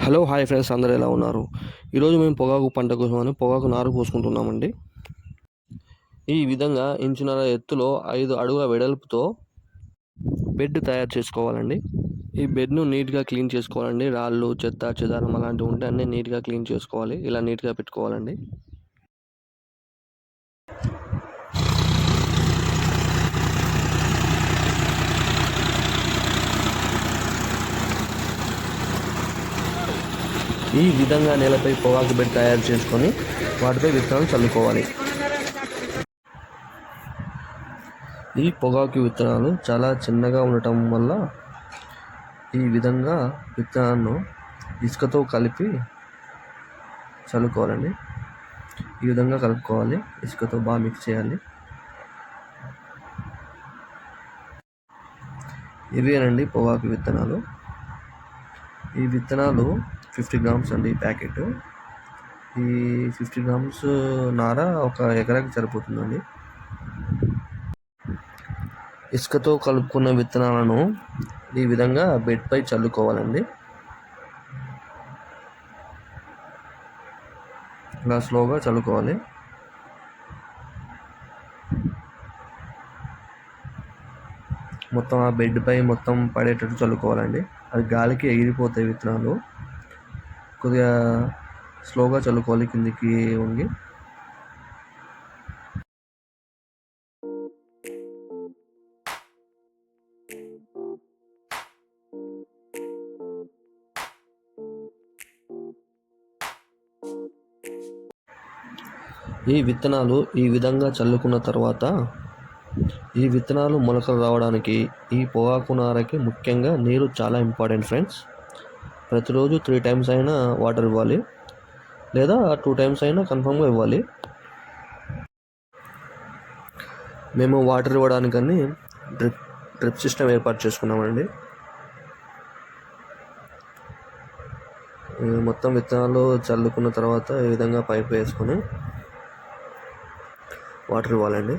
Hello hi friends అందరూ ఎలా ఉన్నారు? ఈరోజు మేము పొగాకు పంట కోసమని పొగాకు నారు పోసుకుంటున్నామండి ఈ విధంగా ఇంచున్నర ఎత్తులో ఐదు అడుగుల వెడల్పుతో బెడ్ తయారు చేసుకోవాలండి. ఈ బెడ్ను నీట్గా క్లీన్ చేసుకోవాలండి. రాళ్ళు చెత్త చెదారం అలాంటివి ఉంటే అన్నీ నీట్గా క్లీన్ చేసుకోవాలి. ఇలా నీట్గా పెట్టుకోవాలండి. ఈ విధంగా నేలపై పొగాకు బెడ్ తయారు చేసుకొని వాటిపై విత్తనాలు చల్లుకోవాలి. ఈ పొగాకు విత్తనాలు చాలా చిన్నగా ఉండటం వల్ల ఈ విధంగా విత్తనాలను ఇసుకతో కలిపి చల్లుకోవాలండి. ఈ విధంగా కలుపుకోవాలి. ఇసుకతో బాగా మిక్స్ చేయాలి. ఇవేనండి పొగాకు విత్తనాలు. ఈ విత్తనాలు ఫిఫ్టీ గ్రామ్స్ అండి ప్యాకెట్. ఈ ఫిఫ్టీ గ్రామ్స్ నార ఒక ఎకరాకి సరిపోతుందండి. ఇసుకతో కలుపుకున్న విత్తనాలను ఈ విధంగా బెడ్పై చల్లుకోవాలండి. ఇలా స్లోగా చల్లుకోవాలి. మొత్తం ఆ బెడ్ పై మొత్తం పడేటట్టు చల్లుకోవాలండి. అది గాలికి ఎగిరిపోతాయి విత్తనాలు. కొద్దిగా స్లోగా చల్లుకోవాలి కిందికి ఉండి ఈ విత్తనాలు ఈ విధంగా చల్లుకున్న తర్వాత ఈ విత్తనాలు మొలకలు రావడానికి ఈ పొగాకు నారకి ముఖ్యంగా నీరు చాలా ఇంపార్టెంట్ ఫ్రెండ్స్ ప్రతిరోజు త్రీ టైమ్స్ అయినా వాటర్ ఇవ్వాలి. లేదా టూ టైమ్స్ అయినా కన్ఫామ్గా ఇవ్వాలి. మేము వాటర్ ఇవ్వడానికని డ్రిప్ డ్రిప్ సిస్టమ్ ఏర్పాటు చేసుకున్నామండి. మొత్తం విత్తనాలు చల్లుకున్న తర్వాత ఈ విధంగా పైప్ వేసుకొని వాటర్ ఇవ్వాలండి.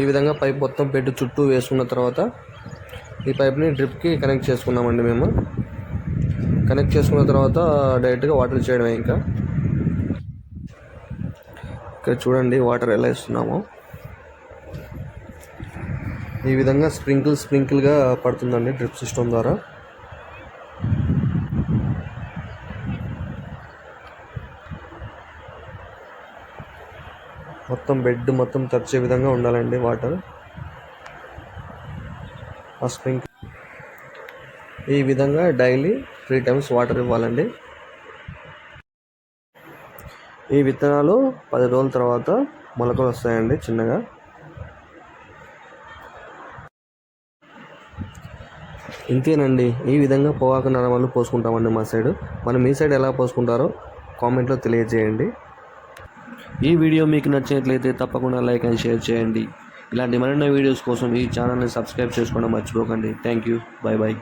ఈ విధంగా పైప్ మొత్తం బెడ్ చుట్టూ వేసుకున్న తర్వాత ఈ పైప్ని డ్రిప్కి కనెక్ట్ చేసుకున్నామండి మేము. కనెక్ట్ చేసుకున్న తర్వాత డైరెక్ట్గా వాటర్ చేయడమే ఇంకా. ఇక్కడ చూడండి వాటర్ ఎలా ఇస్తున్నామో. ఈ విధంగా స్ప్రింకిల్ స్ప్రింకిల్గా పడుతుందండి డ్రిప్ సిస్టమ్ ద్వారా. మొత్తం బెడ్ మొత్తం తరిచే విధంగా ఉండాలండి వాటర్. ఆ స్ప్రింక్ ఈ విధంగా డైలీ త్రీ టైమ్స్ వాటర్ ఇవ్వాలండి. ఈ విత్తనాలు పది రోజుల తర్వాత మొలకలు వస్తాయండి చిన్నగా. ఇంతేనండి. ఈ విధంగా పొగాకు నరమలు పోసుకుంటామండి మా సైడ్. మనం మీ సైడ్ ఎలా పోసుకుంటారో కామెంట్లో తెలియజేయండి. ఈ వీడియో మీకు నచ్చినట్లయితే తప్పకుండా లైక్ అండ్ షేర్ చేయండి. ఇలాంటి మరిన్ని వీడియోస్ కోసం ఈ ఛానల్ని సబ్స్క్రైబ్ చేసుకోవడం మర్చిపోకండి. Thank you. Bye bye